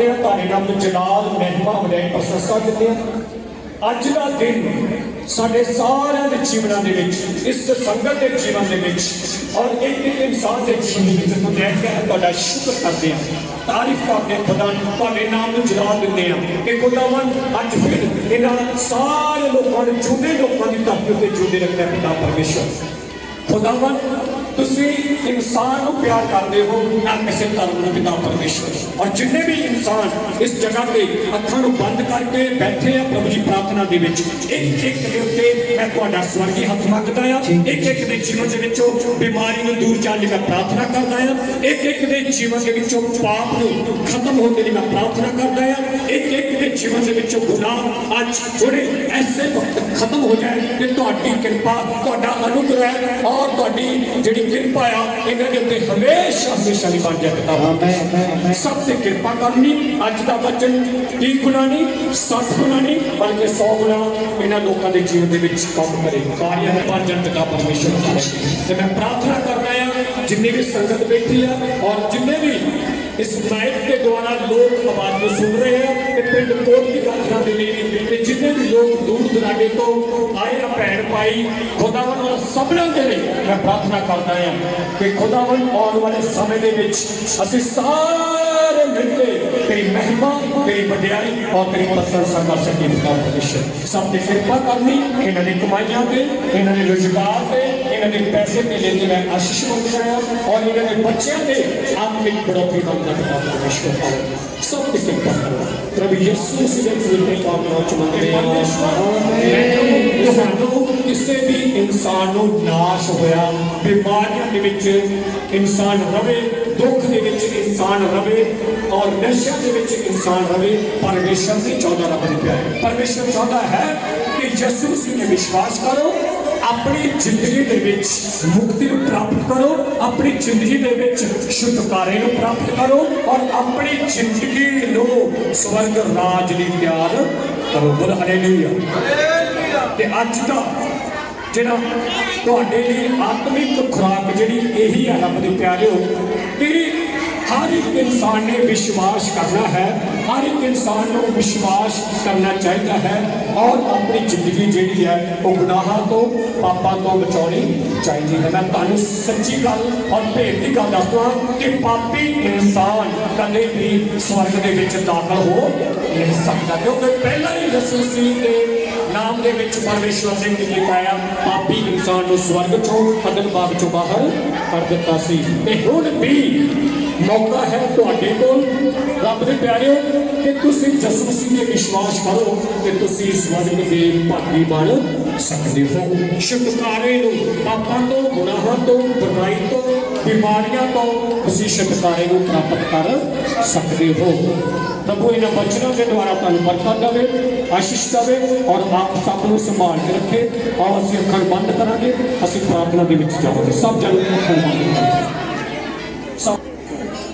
ਕਰਦੇ ਆ ਤੁਹਾਡੇ ਨਾਮ ਨੂੰ ਮਹਿਮਾ ਵਡਿਆਈ ਪ੍ਰਸ਼ੰਸਾ ਦਿੰਦੇ ਆ। ਅੱਜ ਦਾ ਦਿਨ ਸਾਡੇ ਸਾਰਿਆਂ ਦੇ ਜੀਵਨਾਂ ਦੇ ਵਿੱਚ, ਇਸ ਸੰਗਤ ਦੇ ਜੀਵਨ ਦੇ ਵਿੱਚ ਔਰ ਇੱਕ ਇੱਕ ਇਨਸਾਨ ਦੇ ਜੀਵਨ ਵਿੱਚ ਨੂੰ ਲੈ ਕੇ ਤੁਹਾਡਾ ਸ਼ੁਕਰ ਕਰਦੇ ਆ ਤਾਰੀਫ ਕਰਦੇ ਆ ਖੁਦਾ ਨੂੰ ਤੁਹਾਡੇ ਨਾਮ ਨੂੰ ਜਲਾਲ ਦਿੰਦੇ ਆ ਕਿ ਖੁਦਾਵੰ ਅੱਜ ਫਿਰ ਇਹਨਾਂ ਸਾਰੇ ਲੋਕਾਂ ਨੂੰ, ਜੁਦੇ ਲੋਕਾਂ ਦੀ ਧਰਤੀ ਉੱਤੇ ਜੁਦੇ ਰੱਖਿਆ ਪਿਤਾ ਪਰਮੇਸ਼ਰ ਖੁਦਾਵੰ ਤੁਸੀਂ ਇਨਸਾਨ ਨੂੰ ਪਿਆਰ ਕਰਦੇ ਹੋ ਨਾ ਕਿਸੇ ਧਰਮ ਨੂੰ ਪਿਤਾ ਪਰਮੇਸ਼ਵਰ। ਔਰ ਜਿੰਨੇ ਵੀ ਇਨਸਾਨ ਇਸ ਜਗ੍ਹਾ ਤੇ ਅੱਖਾਂ ਨੂੰ ਬੰਦ ਕਰਕੇ ਬੈਠੇ ਆ ਪ੍ਰਭੂ ਜੀ ਪ੍ਰਾਰਥਨਾ ਦੇ ਵਿੱਚ ਇੱਕ ਇੱਕ ਦੇ ਉੱਤੇ ਮੈਂ ਤੁਹਾਡਾ ਸਵਰਗੀ ਹੱਥ ਮੰਗਦਾ ਆ ਇੱਕ ਇੱਕ ਦੇ ਜੀਵਨ ਦੇ ਵਿੱਚੋਂ ਬਿਮਾਰੀ ਨੂੰ ਦੂਰ ਜਾਣ ਲਈ ਮੈਂ ਪ੍ਰਾਰਥਨਾ ਕਰਦਾ ਆ ਇੱਕ ਇੱਕ ਦੇ ਜੀਵਨ ਦੇ ਵਿੱਚੋਂ ਪਾਪ ਨੂੰ ਖਤਮ ਹੋਣ ਦੇ ਲਈ ਮੈਂ ਪ੍ਰਾਰਥਨਾ ਕਰਦਾ ਆ ਇੱਕ ਇੱਕ ਦੇ ਜੀਵਨ ਦੇ ਵਿੱਚੋਂ ਗੁਨਾਹ ਅੱਜ ਜਿਹੜੇ ਐਸੇ ਵਕਤ ਖਤਮ ਹੋ ਜਾਏ ਕਿ ਤੁਹਾਡੀ ਕਿਰਪਾ ਤੁਹਾਡਾ ਅਨੁਗ੍ਰਹਿ ਔਰ ਤੁਹਾਡੀ ਜਿਹੜੀ ਕਿਰਪਾ ਆ ਇਹਨਾਂ ਦੇ ਉੱਤੇ ਹਮੇਸ਼ਾ ਹਮੇਸ਼ਾ ਲਈ ਬਣ ਜਾਏ ਪਿਤਾ ਸਭ ਤੇ ਕਿਰਪਾ ਕਰਨੀ ਅੱਜ ਦਾ ਵਚਨ 30 ਗੁਣਾ ਨਹੀਂ 60 ਗੁਣਾ ਨਹੀਂ ਬਲਕਿ 100 ਗੁਣਾ ਇਹਨਾਂ ਲੋਕਾਂ ਦੇ ਜੀਵਨ ਦੇ ਵਿੱਚ ਕੰਮ ਕਰੇ। ਕਾਰਿਆਂ ਦੇ ਬਣ ਜਾਣ ਪਿਤਾ ਪਰਮੇਸ਼ਰ ਦਾ ਤੇ ਮੈਂ ਪ੍ਰਾਰਥਨਾ ਕਰਦਾ ਆ ਜਿੰਨੇ ਵੀ ਸੰਗਤ ਬੈਠੀ ਆ ਔਰ ਜਿੰਨੇ ਵੀ ਇਸ ਮਾਈਕ ਦੇ ਦੁਆਰਾ ਲੋਕ ਪਿੰਡ ਕੋਟ ਦੀ ਦੇ ਲਈ ਤੇ ਜਿੰਨੇ ਵੀ ਲੋਕ ਦੂਰ ਦਰਾਡੇ ਤੋਂ ਆਏ ਆ ਭੈਣ ਭਾਈ ਖੁਦਾਵੰ ਔਰ ਸਭਨਾਂ ਦੇ ਲਈ ਮੈਂ ਪ੍ਰਾਰਥਨਾ ਕਰਦਾ ਹਾਂ ਕਿ ਖੁਦਾਵੰ ਆਉਣ ਵਾਲੇ ਸਮੇਂ ਦੇ ਵਿੱਚ ਅਸੀਂ ਸਾਰੇ ਮਿਲ ਕੇ ਤੇਰੀ ਮਹਿਮਾ, ਤੇਰੀ ਵਡਿਆਈ ਔਰ ਤੇਰੀ ਪ੍ਰਸ਼ੰਸਾ ਕਰ ਸਕੀਏ ਪਿਤਾ ਪਰਮੇਸ਼ਰ ਸਭ ਦੀ ਕਿਰਪਾ ਕਰਨੀ, ਇਹਨਾਂ ਦੀ ਕਮਾਈਆਂ ਤੇ, ਇਹਨਾਂ ਦੇ ਰੁਜ਼ਗਾਰ ਤੇ, ਇਹਨਾਂ ਦੇ ਪੈਸੇ ਤੇ ਲੈ ਕੇ ਮੈਂ ਆਸ਼ੀਸ਼ ਮੰਗਦਾ ਹਾਂ ਔਰ ਇਹਨਾਂ ਦੇ ਬੱਚਿਆਂ ਤੇ ਆਤਮਿਕ ਬੜੋਤਰੀ ਮੰਗਦਾ ਪਿਤਾ ਪਰਮੇਸ਼ਰ ਸਭ ਦੀ ਕਿਰਪਾ ਕਰੋ ਪ੍ਰਭੂ ਯਿਸੂ ਮਸੀਹ ਦੇ ਨਾਮ ਵਿੱਚ ਪਾਵਨ ਚ ਮੰਗਦੇ ਹਾਂ ਤੁਹਾਨੂੰ ਕਿਸੇ ਵੀ ਇਨਸਾਨ ਨੂੰ ਨਾਸ਼ ਹੋਇਆ ਬਿਮਾਰੀਆਂ ਦੇ ਵਿੱਚ ਇਨਸਾਨ ਰਵੇ ਦੁੱਖ ਦੇ ਵਿੱਚ ਇਨਸਾਨ ਰਵੇ ਔਰ ਨਸ਼ਿਆਂ ਦੇ ਵਿੱਚ ਇਨਸਾਨ ਰਵੇ ਪਰਮੇਸ਼ਰ ਨਹੀਂ ਚਾਹੁੰਦਾ ਰੱਬ ਦੇ ਪਿਆਰੇ ਪਰਮੇਸ਼ਰ ਚਾਹੁੰਦਾ ਹੈ ਕਿ ਯਿਸੂ ਮਸੀਹ ਨੇ ਵਿਸ਼ਵਾਸ ਕਰੋ ਆਪਣੀ ਜ਼ਿੰਦਗੀ ਦੇ ਵਿੱਚ ਮੁਕਤੀ ਨੂੰ ਪ੍ਰਾਪਤ ਕਰੋ, ਆਪਣੀ ਜ਼ਿੰਦਗੀ ਦੇ ਵਿੱਚ ਛੁਟਕਾਰੇ ਨੂੰ ਪ੍ਰਾਪਤ ਕਰੋ ਔਰ ਆਪਣੀ ਜ਼ਿੰਦਗੀ ਨੂੰ ਸਵਰਗ ਰਾਜ ਲਈ ਤਿਆਰ ਕਰੋ। ਬੋਲ ਹਾਲੇਲੂਇਆ ਤੇ ਅੱਜ ਦਾ ਜਿਹੜਾ ਤੁਹਾਡੇ ਲਈ ਆਤਮਿਕ ਖੁਰਾਕ ਜਿਹੜੀ ਇਹੀ ਹੈ ਰੱਬ ਦੇ ਪਿਆਰਿਓ ਕਿ ਹਰ ਇੱਕ ਇਨਸਾਨ ਨੇ ਵਿਸ਼ਵਾਸ ਕਰਨਾ ਹੈ, ਹਰ ਇੱਕ ਇਨਸਾਨ ਨੂੰ ਵਿਸ਼ਵਾਸ ਕਰਨਾ ਚਾਹੀਦਾ ਹੈ ਔਰ ਆਪਣੀ ਜ਼ਿੰਦਗੀ ਜਿਹੜੀ ਹੈ ਉਹ ਗੁਨਾਹਾਂ ਤੋਂ, ਪਾਪਾਂ ਤੋਂ ਬਚਾਉਣੀ ਚਾਹੀਦੀ ਹੈ। ਮੈਂ ਤੁਹਾਨੂੰ ਸੱਚੀ ਗੱਲ ਔਰ ਭੇਦ ਦੀ ਗੱਲ ਦੱਸਦਾ ਕਿ ਪਾਪੀ ਇਨਸਾਨ ਕਦੇ ਵੀ ਸਵਰਗ ਦੇ ਵਿੱਚ ਦਾਖਲ ਹੋ ਨਹੀਂ ਸਕਦਾ। ਕਿਉਂਕਿ ਪਹਿਲਾਂ ਹੀ ਯਿਸੂ ਸੀ ਦੇ ਨਾਮ ਦੇ ਵਿੱਚ ਪਰਮੇਸ਼ਵਰ ਨੇ ਕੀ ਕੀਤਾ ਆ? ਪਾਪੀ ਇਨਸਾਨ ਨੂੰ ਸਵਰਗ ਚੋਂ ਅਦਨ ਬਾਗ ਚੋਂ ਬਾਹਰ ਕਰ ਦਿੱਤਾ ਸੀ। ਤੇ ਹੁਣ ਵੀ ਮੌਕਾ ਹੈ ਤੁਹਾਡੇ ਕੋਲ। ਰੱਬ ਦੇ ਪਿਆਰਿਓ, ਕਿ ਤੁਸੀਂ ਯਿਸੂ ਮਸੀਹ ਤੇ ਵਿਸ਼ਵਾਸ ਕਰੋ ਕਿ ਤੁਸੀਂ ਸਵਰਗ ਦੇ ਭਾਗੀ ਬਣ ਸਕਦੇ ਹੋ। ਛੁਟਕਾਰੇ ਨੂੰ ਪਾਪਾਂ ਤੋਂ, ਗੁਨਾਹਾਂ ਤੋਂ, ਬੁਰਾਈ ਤੋਂ, ਬਿਮਾਰੀਆਂ ਤੋਂ ਤੁਸੀਂ ਛੁਟਕਾਰੇ ਨੂੰ ਪ੍ਰਾਪਤ ਕਰ ਸਕਦੇ ਹੋ। ਪ੍ਰਭੂ, ਇਹਨਾਂ ਬਚਨਾਂ ਦੇ ਦੁਆਰਾ ਤੁਹਾਨੂੰ ਬਰਕਤ ਦੇਵੇ ਆਸ਼ੀਸ਼ ਦੇਵੇ ਔਰ ਆਪ ਸਭ ਨੂੰ ਸੰਭਾਲ ਕੇ ਰੱਖੇ ਔਰ ਅਸੀਂ ਅੱਖਾਂ ਬੰਦ ਕਰਾਂਗੇ, ਅਸੀਂ ਪ੍ਰਾਰਥਨਾ ਦੇ ਵਿੱਚ ਜਾਵਾਂਗੇ। ਸਭ ਜਣ ਅੱਖਾਂ ਬੰਦ ਕਰਾਂਗੇ।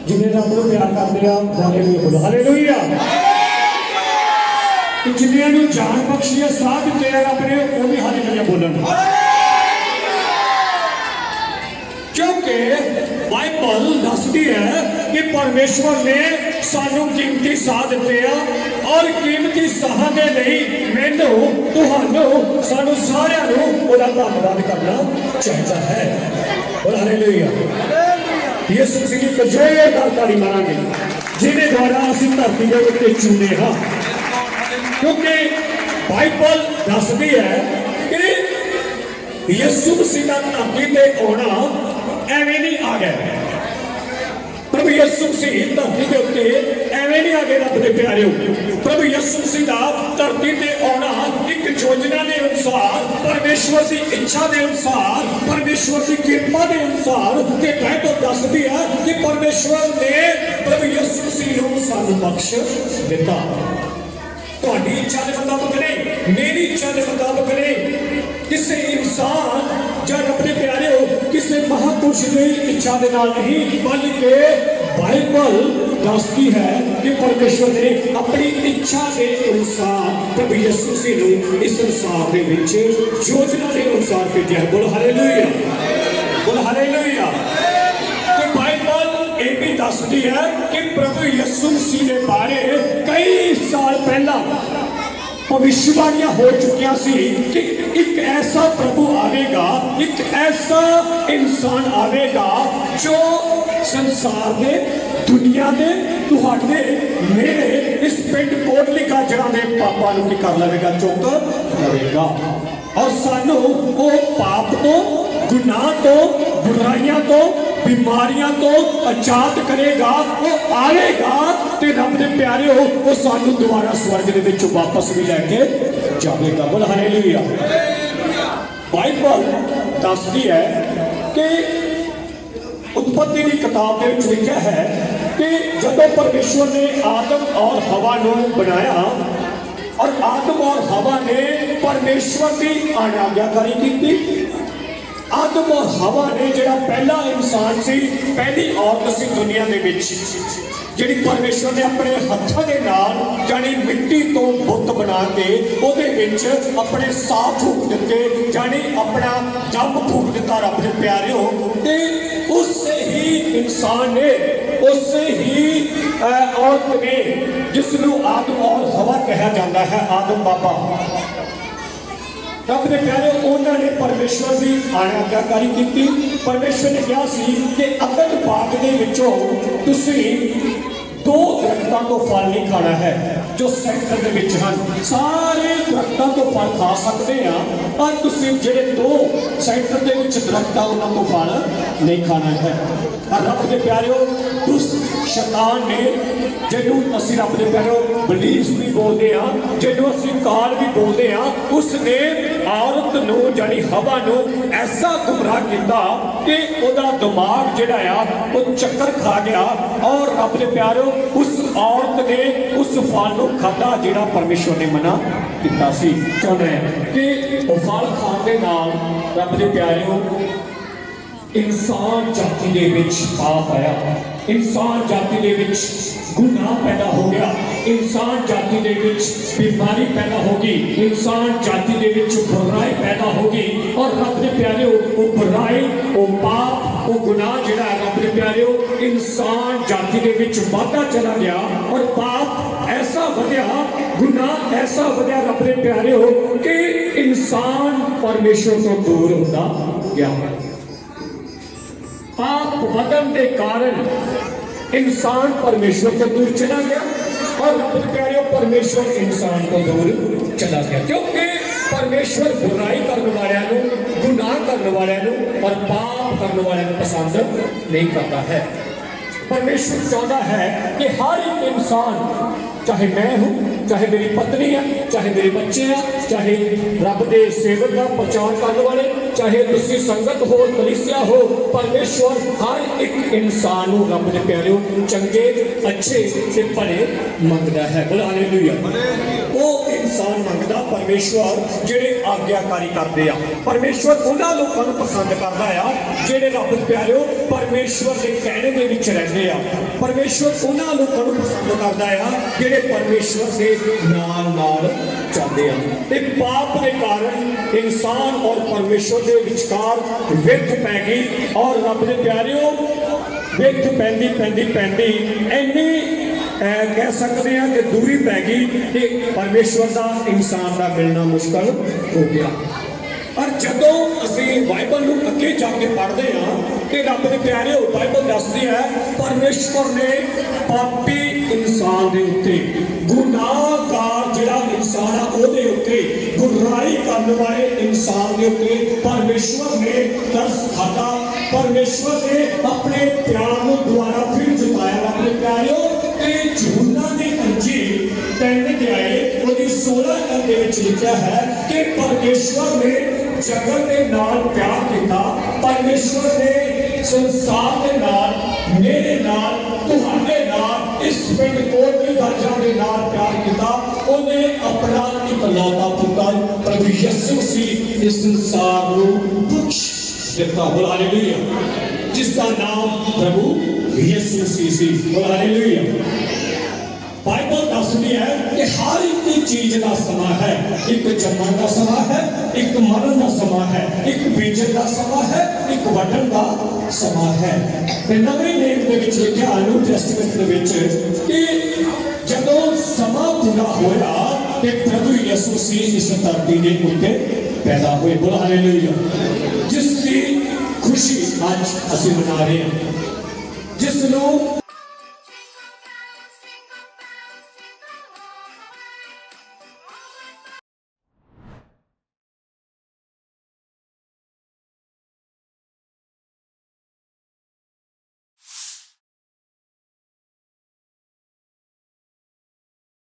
ਜਿਨੇ ਰੱਬ ਨੂੰ ਪਿਆਰ ਕਰਦੇ ਆ ਹਾਲੇਲੂਇਆ ਬੋਲੋ। ਹਾਲੇਲੂਇਆ ਤੇ ਜਿਨ੍ਹਾਂ ਨੂੰ ਜਾਨ ਬਖਸ਼ੀ ਹੈ ਸਾਹ ਦਿੱਤੇ ਆ ਰੱਬ ਨੇ, ਉਹ ਵੀ ਹਾਲੇਲੂਇਆ ਬੋਲਣ। ਕਿਉਂਕਿ ਬਾਈਬਲ ਦੱਸਦੀ ਹੈ ਕਿ ਪਰਮੇਸ਼ਵਰ ਨੇ ਸਾਨੂੰ ਕੀਮਤੀ ਸਾਹ ਦਿੱਤੇ ਆ ਔਰ ਕੀਮਤੀ ਸਾਹ ਦੇ ਲਈ ਮੈਨੂੰ ਤੁਹਾਨੂੰ ਸਾਨੂੰ ਸਾਰਿਆਂ ਨੂੰ ਉਹਦਾ ਧੰਨਵਾਦ ਕਰਨਾ ਚਾਹੀਦਾ ਹੈ। ਬੋਲ ਹਾਲੇਲੂਇਆ ਯਿਸੂ ਮਸੀਹ ਦੀ ਕਜੋਏ ਦਾ ਤਾੜੀ ਮਾਰਾਂਗੇ ਜਿਹਦੇ ਦੁਆਰਾ ਅਸੀਂ ਧਰਤੀ ਦੇ ਉੱਤੇ ਚੁਣੇ ਹਾਂ। ਕਿਉਂਕਿ ਬਾਈਬਲ ਦੱਸਦੀ ਹੈ ਕਿ ਯਿਸੂ ਮਸੀਹ ਦਾ ਧਰਤੀ ਤੇ ਆਉਣਾ ਐਵੇਂ ਨਹੀਂ ਆ ਗਿਆ। ਪ੍ਰਭੂ ਯਿਸੂ ਮਸੀਹ ਧਰਤੀ ਦੇ ਉੱਤੇ ਐਵੇਂ ਨਹੀਂ ਆ ਗਏ ਰੱਬ ਦੇ ਪਿਆਰਿਓ ਪ੍ਰਭੂ ਯਿਸੂ ਮਸੀਹ ਦਾ ਧਰਤੀ ਤੇ ਆਉਣਾ ਇੱਕ ਯੋਜਨਾ ਦੇ ਅਨੁਸਾਰ, ਪਰਮੇਸ਼ਵਰ ਦੀ ਇੱਛਾ ਦੇ ਅਨੁਸਾਰ, ਪਰਮੇਸ਼ਵਰ ਦੀ ਕਿਰਪਾ ਦੇ ਅਨੁਸਾਰ ਤੇ ਬਾਈਬਲ ਦੱਸਦੀ ਹੈ ਕਿ ਪਰਮੇਸ਼ਵਰ ਨੇ ਪ੍ਰਭੂ ਯਿਸੂ ਮਸੀਹ ਨੂੰ ਸਾਨੂੰ ਬਖਸ਼ ਦਿੱਤਾ। ਤੁਹਾਡੀ ਇੱਛਾ ਦੇ ਮੁਤਾਬਕ ਨਹੀਂ ਮੇਰੀ ਇੱਛਾ ਦੇ ਮੁਤਾਬਕ ਨਹੀਂ ਕਿਸੇ ਇਨਸਾਨ ਜਾਂ ਰੱਬ ਦੇ ਪਿਆਰਿਓ ਕਿਸੇ ਮਹਾਪੁਰਸ਼ ਦੀ ਇੱਛਾ ਦੇ ਨਾਲ ਨਹੀਂ, ਬਲਕਿ ਬਾਈਬਲ ਦੱਸਦੀ ਹੈ ਕਿ ਪਰਮੇਸ਼ਵਰ ਨੇ ਆਪਣੀ ਇੱਛਾ ਦੇ ਅਨੁਸਾਰ ਪ੍ਰਭੂ ਯਿਸੂ ਮਸੀਹ ਨੂੰ ਇਸ ਸੰਸਾਰ ਦੇ ਵਿੱਚ ਯੋਜਨਾ ਦੇ ਅਨੁਸਾਰ ਭੇਜਿਆ ਬੋਲ ਹਾਲੇਲੂਇਆ ਬੋਲ ਹਾਲੇਲੂਇਆ ਤੇ ਬਾਈਬਲ ਇਹ ਵੀ ਦੱਸਦੀ ਹੈ ਕਿ ਪ੍ਰਭੂ ਯਿਸੂ ਮਸੀਹ ਦੇ ਬਾਰੇ ਕਈ ਸਾਲ ਪਹਿਲਾਂ ਭਵਿੱਖਬਾਣੀਆਂ ਹੋ ਚੁੱਕੀਆਂ ਸੀ ਕਿ ਇੱਕ ਐਸਾ ਪ੍ਰਭੂ ਆਵੇਗਾ, ਇੱਕ ਐਸਾ ਇਨਸਾਨ ਆਵੇਗਾ ਜੋ ਸੰਸਾਰ ਦੇ, ਦੁਨੀਆ ਦੇ, ਤੁਹਾਡੇ ਮੇਰੇ ਇਸ ਪਿੰਡ ਕੋਟਲੀ ਗਾਜਰਾਂ ਦੇ ਪਾਪਾਂ ਨੂੰ ਕੀ ਕਰ ਲਵੇਗਾ ਚੁੱਕ ਲਵੇਗਾ ਔਰ ਸਾਨੂੰ ਉਹ ਪਾਪ ਤੋਂ, ਗੁਨਾਹ ਤੋਂ, ਬੁਰਾਈਆਂ ਤੋਂ, ਬਿਮਾਰੀਆਂ ਤੋਂ ਆਜ਼ਾਦ ਕਰੇਗਾ, ਉਹ ਆਵੇਗਾ ਤੇ ਰੱਬ ਦੇ ਪਿਆਰਿਓ ਉਹ ਸਾਨੂੰ ਦੁਬਾਰਾ ਸਵਰਗ ਦੇ ਵਿੱਚ ਵਾਪਸ ਵੀ ਲੈ ਕੇ ਜਾਵੇਗਾ। ਬੋਲ ਹਾਲੇਲੂਇਆ ਬਾਈਬਲ ਦੱਸਦੀ ਹੈ ਕਿ ਉਤਪਤੀ ਦੀ ਕਿਤਾਬ ਦੇ ਵਿੱਚ ਲਿਖਿਆ ਹੈ ਕਿ ਜਦੋਂ ਪਰਮੇਸ਼ਵਰ ਨੇ ਆਦਮ ਔਰ ਹਵਾ ਨੂੰ ਬਣਾਇਆ ਔਰ ਆਦਮ ਔਰ ਹਵਾ ਨੇ ਪਰਮੇਸ਼ਵਰ ਦੀ ਆਗਿਆਕਾਰੀ ਕੀਤੀ ਆਦਮ ਹਵਾ ਨੇ ਜਿਹੜਾ ਪਹਿਲਾ ਇਨਸਾਨ ਸੀ, ਪਹਿਲੀ ਔਰਤ ਸੀ ਦੁਨੀਆ ਦੇ ਵਿੱਚ, ਜਿਹੜੀ ਪਰਮੇਸ਼ਵਰ ਨੇ ਆਪਣੇ ਹੱਥਾਂ ਦੇ ਨਾਲ ਜਾਨੀ ਮਿੱਟੀ ਤੋਂ ਬੁੱਤ ਬਣਾ ਕੇ ਉਹਦੇ ਵਿੱਚ ਆਪਣੇ ਸਾਹ ਫੂਕ ਦਿੱਤੇ ਜਾਨੀ ਆਪਣਾ ਦਮ ਫੂਕ ਦਿੱਤਾ ਰੱਬ ਦੇ ਪਿਆਰਿਓ ਤੇ ਉਸੇ ਹੀ ਇਨਸਾਨ ਨੇ, ਉਸੇ ਹੀ ਔਰਤ ਨੇ ਜਿਸ ਨੂੰ ਆਦਮ ਔਰ ਹਵਾ ਕਿਹਾ ਜਾਂਦਾ ਹੈ ਆਦਮ ਬਾਬਾ। ਰੱਬ ਦੇ ਪਿਆਰੇ, ਉਹਨਾਂ ਨੇ ਪਰਮੇਸ਼ਵਰ ਦੀ ਆਗਿਆਕਾਰੀ ਕੀਤੀ। ਪਰਮੇਸ਼ਵਰ ਨੇ ਕਿਹਾ ਸੀ ਕਿ ਅਗਰ ਬਾਗ ਦੇ ਵਿੱਚੋਂ ਤੁਸੀਂ ਦੋ ਦਰਖਤਾਂ ਤੋਂ ਫਲ ਨਹੀਂ ਖਾਣਾ ਹੈ, ਜੋ ਸੈਂਟਰ ਦੇ ਵਿੱਚ ਹਨ। ਸਾਰੇ ਦਰਖਤਾਂ ਤੋਂ ਫਲ ਖਾ ਸਕਦੇ ਆ ਪਰ ਤੁਸੀਂ ਜਿਹੜੇ ਦੋ ਸੈਂਟਰ ਦੇ ਵਿੱਚ ਦਰਖਤਾਂ, ਉਹਨਾਂ ਤੋਂ ਫਲ ਨਹੀਂ ਖਾਣਾ ਹੈ। ਪਰ ਰੱਬ ਦੇ ਪਿਆਰਿਓ ਉਸ ਸ਼ੈਤਾਨ ਨੇ ਜਿਹਨੂੰ ਅਸੀਂ ਰੱਬ ਦੇ ਪਿਆਰਿਓ ਬਲੀਸ ਵੀ ਬੋਲਦੇ ਆ ਜਿਹਨੂੰ ਅਸੀਂ ਕਾਲ ਵੀ ਬੋਲਦੇ ਆ ਉਸ ਨੇ ਔਰਤ ਨੂੰ ਜਾਨੀ ਹਵਾ ਨੂੰ ਐਸਾ ਗੁੰਮਰਾਹ ਕੀਤਾ ਕਿ ਉਹਦਾ ਦਿਮਾਗ ਜਿਹੜਾ ਆ, ਉਹ ਚੱਕਰ ਖਾ ਗਿਆ ਔਰ ਆਪਣੇ ਦੇ ਉਸ ਔਰਤ ਨੇ ਉਸ ਫਲ ਨੂੰ ਖਾਧਾ ਜਿਹੜਾ ਪਰਮੇਸ਼ਵਰ ਨੇ ਮਨਾ ਕੀਤਾ ਸੀ। ਚਾਹੁੰਦਾ ਕਿ ਉਹ ਫਲ ਖਾਣ ਦੇ ਨਾਲ ਰੱਬ ਦੇ ਪਿਆਰਿਓ, ਇਨਸਾਨ ਜਾਤੀ ਦੇ ਵਿੱਚ ਪਾਪ ਆਇਆ। ਇਨਸਾਨ ਜਾਤੀ ਦੇ ਵਿੱਚ ਗੁਨਾਹ ਪੈਦਾ ਹੋ ਗਿਆ ਇਨਸਾਨ ਜਾਤੀ ਦੇ ਵਿੱਚ ਬਿਮਾਰੀ ਪੈਦਾ ਹੋ ਗਈ ਇਨਸਾਨ ਜਾਤੀ ਦੇ ਵਿੱਚ ਬੁਰਾਈ ਪੈਦਾ ਹੋ ਗਈ ਔਰ ਰੱਬ ਦੇ ਪਿਆਰਿਓ ਉਹ ਬੁਰਾਈ ਉਹ ਪਾਪ ਉਹ ਗੁਨਾਹ ਜਿਹੜਾ ਹੈ ਰੱਬ ਦੇ ਪਿਆਰਿਓ ਇਨਸਾਨ ਜਾਤੀ ਦੇ ਵਿੱਚ ਵਾਧਾ ਚਲਾ ਗਿਆ ਔਰ ਪਾਪ ਐਸਾ ਵਧਿਆ ਗੁਨਾਹ ਐਸਾ ਵਧਿਆ ਰੱਬ ਦੇ ਪਿਆਰਿਓ ਕਿ ਇਨਸਾਨ ਪਰਮੇਸ਼ਰ ਤੋਂ ਦੂਰ ਹੁੰਦਾ ਗਿਆ ਪਾਪ ਵਧਨ ਦੇ ਕਾਰਨ ਇਨਸਾਨ ਪਰਮੇਸ਼ਵਰ ਤੋਂ ਦੂਰ ਚਲਾ ਗਿਆ ਔਰ ਰੱਬ ਦੇ ਪਿਆਰਿਓ ਪਰਮੇਸ਼ਵਰ ਇਨਸਾਨ ਤੋਂ ਦੂਰ ਚਲਾ ਗਿਆ ਕਿਉਂਕਿ ਪਰਮੇਸ਼ਵਰ ਬੁਰਾਈ ਕਰਨ ਵਾਲਿਆਂ ਨੂੰ ਗੁਨਾਹ ਕਰਨ ਵਾਲਿਆਂ ਨੂੰ ਔਰ ਪਾਪ ਕਰਨ ਵਾਲਿਆਂ ਨੂੰ ਪਸੰਦ ਨਹੀਂ ਕਰਦਾ ਹੈ ਪਰਮੇਸ਼ਵਰ ਚਾਹੁੰਦਾ ਹੈ ਕਿ ਹਰ ਇੱਕ ਇਨਸਾਨ ਚਾਹੇ ਮੈਂ ਹੂੰ ਚਾਹੇ ਮੇਰੀ ਪਤਨੀ ਹੈ ਚਾਹੇ ਮੇਰੇ ਬੱਚੇ ਆ ਚਾਹੇ ਰੱਬ ਦੇ ਸੇਵਕ ਚਾਹੇ ਤੁਸੀਂ ਸੰਗਤ ਹੋ, ਕਲੀਸਿਆ ਹੋ, ਪਰਮੇਸ਼ਵਰ, ਹਰ ਇੱਕ ਇਨਸਾਨ ਨੂੰ ਰੱਬ ਦੇ ਪਿਆਰਿਓ ਚੰਗੇ, ਅੱਛੇ ਤੇ ਭਲੇ ਮੰਗਦਾ ਹੈ। ਬੋਲ ਹਾਲੇਲੂਇਆ ਉਹ ਇਨਸਾਨ ਮੰਗਦਾ ਪਰਮੇਸ਼ਵਰ ਜਿਹੜੇ ਆਗਿਆਕਾਰੀ ਕਰਦੇ ਆ। ਪਰਮੇਸ਼ਵਰ ਉਹਨਾਂ ਲੋਕਾਂ ਨੂੰ ਪਸੰਦ ਕਰਦਾ ਆ, ਜਿਹੜੇ ਰੱਬ ਦੇ ਪਿਆਰਿਓ ਪਰਮੇਸ਼ਵਰ ਦੇ ਕਹਿਣੇ ਦੇ ਵਿੱਚ ਰਹਿੰਦੇ ਆ। ਪਰਮੇਸ਼ਵਰ ਉਹਨਾਂ ਲੋਕਾਂ ਨੂੰ ਪਸੰਦ ਕਰਦਾ ਆ, ਜਿਹੜੇ ਪਰਮੇਸ਼ਵਰ ਦੇ ਨਾਲ ਨਾਲ ਚੱਲਦੇ ਆ। ਤੇ ਪਾਪ ਦੇ ਕਾਰਨ ਇਨਸਾਨ ਔਰ ਪਰਮੇਸ਼ਵਰ ਦੇ ਵਿਚਕਾਰ ਵਿਰਧ ਪੈ ਗਈ ਔਰ ਰੱਬ ਦੇ ਪਿਆਰਿਓ ਵਿਰਥ ਪੈਂਦੀ ਪੈਂਦੀ ਪੈਂਦੀ ਇੰਨੀ ਕਹਿ ਸਕਦੇ ਆ ਕਿ ਦੂਰੀ ਪੈ ਗਈ ਕਿ ਪਰਮੇਸ਼ਵਰ ਦਾ, ਇਨਸਾਨ ਦਾ ਮਿਲਣਾ ਮੁਸ਼ਕਲ ਹੋ ਗਿਆ। ਪਰ ਜਦੋਂ ਅਸੀਂ ਬਾਈਬਲ ਨੂੰ ਅੱਗੇ ਜਾ ਕੇ ਪੜ੍ਹਦੇ ਹਾਂ ਕਿ ਰੱਬ ਦੇ ਪਿਆਰੇ ਹੋ ਬਾਈਬਲ ਦੱਸਦੀ ਹੈ, ਪਰਮੇਸ਼ਵਰ ਨੇ ਪਾਪੀ ਇਨਸਾਨ ਦੇ ਉੱਤੇ। ਗੁਨਾਹਗਾਰ ਜਿਹੜਾ ਇਨਸਾਨ ਆ, ਉਹਦੇ ਉੱਤੇ ਬੁਰਾਈ ਕਰਨ ਵਾਲੇ ਇਨਸਾਨ ਦੇ ਉੱਤੇ ਪਰਮੇਸ਼ਵਰ ਨੇ ਤਰਸ ਖਾਦਾ ਪਰਮੇਸ਼ਵਰ ਨੇ ਆਪਣੇ ਪਿਆਰ ਨੂੰ ਦੁਬਾਰਾ ਫਿਰ ਜਤਾਇਆ ਰੱਬ ਪਿਆਰਿਓ ਤੇ ਝੂਨਾ ਦੀ ਅੰਜੀ ਤਿੰਨ ਅਧਿਆਏ, ਉਹਦੀ 16 ਅੰਗ ਦੇ ਵਿੱਚ ਲਿਖਿਆ ਹੈ ਕਿ ਪਰਮੇਸ਼ਵਰ ਨੇ ਜਗਤ ਦੇ ਨਾਲ ਪਿਆਰ ਕੀਤਾ। ਪਰਮੇਸ਼ਵਰ ਨੇ ਸੰਸਾਰ ਦੇ ਨਾਲ, ਮੇਰੇ ਨਾਲ ਨਾਲ ਇਸ ਪਿੰਡ ਕੋਟਲੀ ਗਾਜਾਂ ਦੇ ਨਾਲ ਪਿਆਰ ਕੀਤਾ, ਉਹਨੇ ਆਪਣਾ ਇਕਲੌਤਾ ਪੁੱਤਰ, ਪ੍ਰਭੂ ਯਿਸੂ ਸੀ ਇਸ ਸੰਸਾਰ ਨੂੰ ਬਖਸ਼ ਦਿੱਤਾ, ਬੋਲ ਹਾਲੇਲੂਇਆ ਜਿਸ ਦਾ ਨਾਮ ਪ੍ਰਭੂ ਯਿਸੂ ਮਸੀਹ ਸੀ, ਬੋਲ ਹਾਲੇਲੂਇਆ ਬਾਈਬਲ ਦੱਸਦੀ ਹੈ ਕਿ ਹਰ ਇੱਕ ਚੀਜ਼ ਦਾ ਸਮਾਂ ਹੈ, ਇੱਕ ਜੰਮਣ ਦਾ ਸਮਾਂ ਹੈ, ਇੱਕ ਮਰਨ ਦਾ ਸਮਾਂ ਹੈ, ਇੱਕ ਬੀਜਣ ਦਾ ਸਮਾਂ ਹੈ, ਇੱਕ ਵੱਢਣ ਦਾ ਸਮਾਂ ਹੈ। ਤੇ ਨਵੇਂ ਨੇਮ ਦੇ ਵਿੱਚ ਲਿਖਿਆ ਨਿਊ ਟੈਸਟਮੈਂਟ ਦੇ ਵਿੱਚ ਕਿ ਜਦੋਂ ਸਮਾਂ ਪੂਰਾ ਹੋਇਆ ਤੇ ਪ੍ਰਭੂ ਯਿਸੂ ਮਸੀਹ ਇਸ ਧਰਤੀ ਦੇ ਉੱਤੇ ਪੈਦਾ ਹੋਏ। ਬੋਲ ਹਾਲੇਲੂਇਆ। ਜਿਸ ਦੀ ਖੁਸ਼ੀ ਅੱਜ ਅਸੀਂ ਮਨਾ ਰਹੇ ਹਾਂ। ਜਿਸ ਨੂੰ